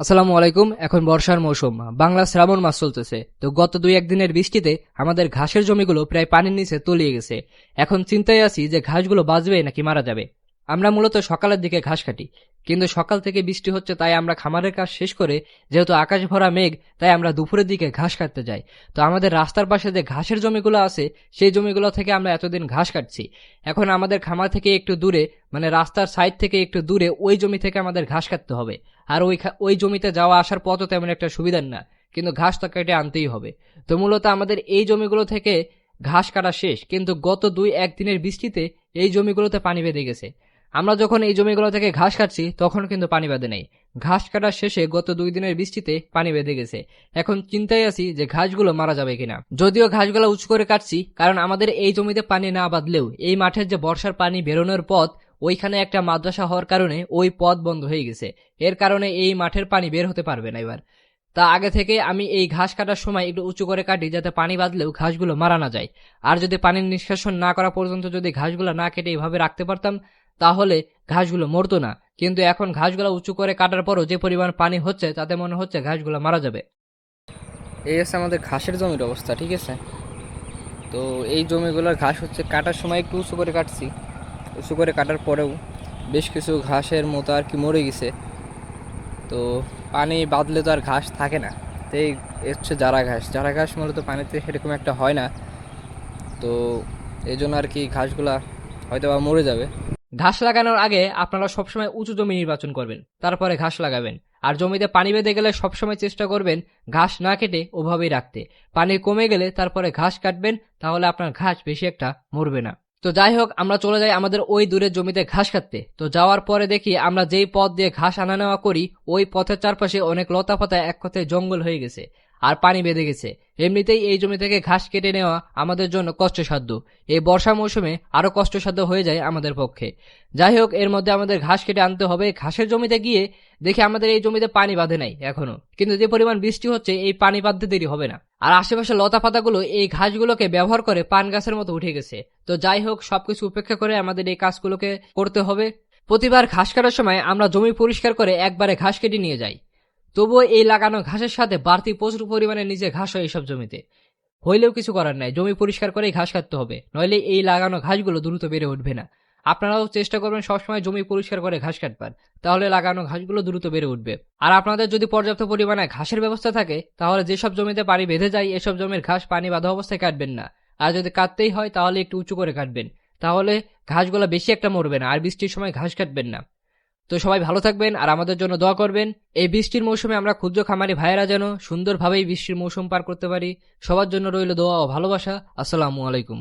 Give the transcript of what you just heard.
আসসালামু আলাইকুম, এখন বর্ষার মৌসুম। বাংলা শ্রাবণ মাস চলতেছে। তো গত দুই একদিনের বৃষ্টিতে আমাদের ঘাসের জমিগুলো প্রায় পানির নিচে তলিয়ে গেছে। এখন চিন্তায় আছি যে ঘাসগুলো বাঁচবে নাকি মারা যাবে। আমরা মূলত সকালের দিকে ঘাস কাটি। কিন্তু সকাল থেকে বৃষ্টি হচ্ছে, তাই আমরা খামারের কাজ শেষ করে, যেহেতু আকাশ ভরা মেঘ, তাই আমরা দুপুরের দিকে ঘাস কাটতে যাই। তো আমাদের রাস্তার পাশে যে ঘাসের জমিগুলো আছে, সেই জমিগুলো থেকে আমরা এতদিন ঘাস কাটছি। এখন আমাদের খামার থেকে একটু দূরে মানে রাস্তার সাইড থেকে একটু দূরে, ওই জমি থেকে আমাদের ঘাস কাটতে হবে। আর ওই ওই জমিতে যাওয়া আসার পথও তেমন একটা সুবিধার না, কিন্তু ঘাস তো কেটে আনতেই হবে। তো মূলত আমাদের এই জমিগুলো থেকে ঘাস কাটা শেষ, কিন্তু গত দুই একদিনের বৃষ্টিতে এই জমিগুলোতে পানি বেঁধে গেছে। আমরা যখন এই জমিগুলো থেকে ঘাস কাটছি, তখন কিন্তু পানি বেঁধে নেই। ঘাস কাটার শেষে গত দুই দিনের বৃষ্টিতে পানি বেঁধে গেছে। এখন চিন্তায় আছি যে ঘাসগুলো মারা যাবে কিনা। যদিও ঘাসগুলো উঁচু করে কাটছি, কারণ আমাদের এই জমিতে পানি না বাঁধলেও এই মাঠের যে বর্ষার পানি বেরোনোর পথ, ওইখানে একটা মাদ্রাসা হওয়ার কারণে ওই পথ বন্ধ হয়ে গেছে। এর কারণে এই মাঠের পানি বের হতে পারবে না এবার। তা আগে থেকে আমি এই ঘাস কাটার সময় একটু উঁচু করে কাটি, যাতে পানি বাঁধলেও ঘাসগুলো মারা না যায়। আর যদি পানির নিষ্কাশন না করা পর্যন্ত যদি ঘাসগুলো না কেটে এভাবে রাখতে পারতাম, তাহলে ঘাসগুলো মরতো না। কিন্তু এখন ঘাসগুলো উঁচু করে কাটার পরও যে পরিমাণ পানি হচ্ছে, তাতে মনে হচ্ছে ঘাসগুলো মারা যাবে। এই হচ্ছে আমাদের ঘাসের জমির অবস্থা, ঠিক আছে? তো এই জমিগুলোর ঘাস হচ্ছে কাটার সময় একটু উঁচু করে কাটছি। উঁচু করে কাটার পরেও বেশ কিছু ঘাসের মতো আর কি মরে গেছে। তো পানি বাদলে তো আর ঘাস থাকে না। তো এই হচ্ছে জারা ঘাস। জারা ঘাস মূলত পানিতে সেরকম একটা হয় না। তো এই জন্য আর কি ঘাসগুলা হয়তো বা মরে যাবে। ঘাস লাগানোর আগে আপনারা সবসময় উঁচু জমি নির্বাচন করবেন, তারপরে ঘাস লাগাবেন। আর জমিতে পানি বেঁধে গেলে সবসময় চেষ্টা করবেন ঘাস না কেটে ওভাবেই রাখতে। পানি কমে গেলে তারপরে ঘাস কাটবেন, তাহলে আপনার ঘাস বেশি একটা মরবে না। তো যাই হোক আমরা চলে যাই আমাদের ওই দূরের জমিতে ঘাস কাটতে। তো যাওয়ার পরে দেখি আমরা যেই পথ দিয়ে ঘাস আনা নেওয়া করি, ওই পথের চারপাশে অনেক লতা পাতা এক কথায় জঙ্গল হয়ে গেছে আর পানি বেঁধে গেছে। এমনিতেই এই জমি থেকে ঘাস কেটে নেওয়া আমাদের জন্য কষ্টসাধ্য। এই বর্ষা মৌসুমে আরও কষ্টসাধ্য হয়ে যায় আমাদের পক্ষে। যাই হোক এর মধ্যে আমাদের ঘাস কেটে আনতে হবে। ঘাসের জমিতে গিয়ে দেখি আমাদের এই জমিতে পানি বাঁধে নাই এখনও। কিন্তু যে পরিমাণ বৃষ্টি হচ্ছে, এই পানি বাঁধতে দেরি হবে না। আর আশেপাশে লতা পাতাগুলো এই ঘাসগুলোকে ব্যবহার করে পান গাছের মতো উঠে গেছে। তো যাই হোক, সবকিছু উপেক্ষা করে আমাদের এই কাজগুলোকে করতে হবে। প্রতিবার ঘাস কাটার সময় আমরা জমি পরিষ্কার করে একবারে ঘাস কেটে নিয়ে যাই। তবুও এই লাগানো ঘাসের সাথে বাড়তি প্রচুর পরিমাণে নিজে ঘাস হয় এইসব জমিতে। হইলেও কিছু করার নাই, জমি পরিষ্কার করেই ঘাস কাটতে হবে। নইলে এই লাগানো ঘাসগুলো দ্রুত বেড়ে উঠবে না। আপনারাও চেষ্টা করবেন সবসময় জমি পরিষ্কার করে ঘাস কাটবার। তাহলে লাগানো ঘাসগুলো দ্রুত বেড়ে উঠবে। আর আপনাদের যদি পর্যাপ্ত পরিমাণে ঘাসের ব্যবস্থা থাকে, তাহলে যেসব জমিতে পানি বেঁধে যায়, এসব জমির ঘাস পানি বাঁধা অবস্থায় কাটবেন না। আর যদি কাটতেই হয়, তাহলে একটু উঁচু করে কাটবেন। তাহলে ঘাসগুলো বেশি একটা মরবে না, আর বৃষ্টির সময় ঘাস কাটবেন না। তো সবাই ভালো থাকবেন আর আমাদের জন্য দোয়া করবেন। এই বৃষ্টির মৌসুমে আমরা ক্ষুদ্র খামারি ভাইয়েরা যেন সুন্দরভাবেই বৃষ্টির মৌসুম পার করতে পারি। সবার জন্য রইল দোয়া ও ভালোবাসা। আসসালামু আলাইকুম।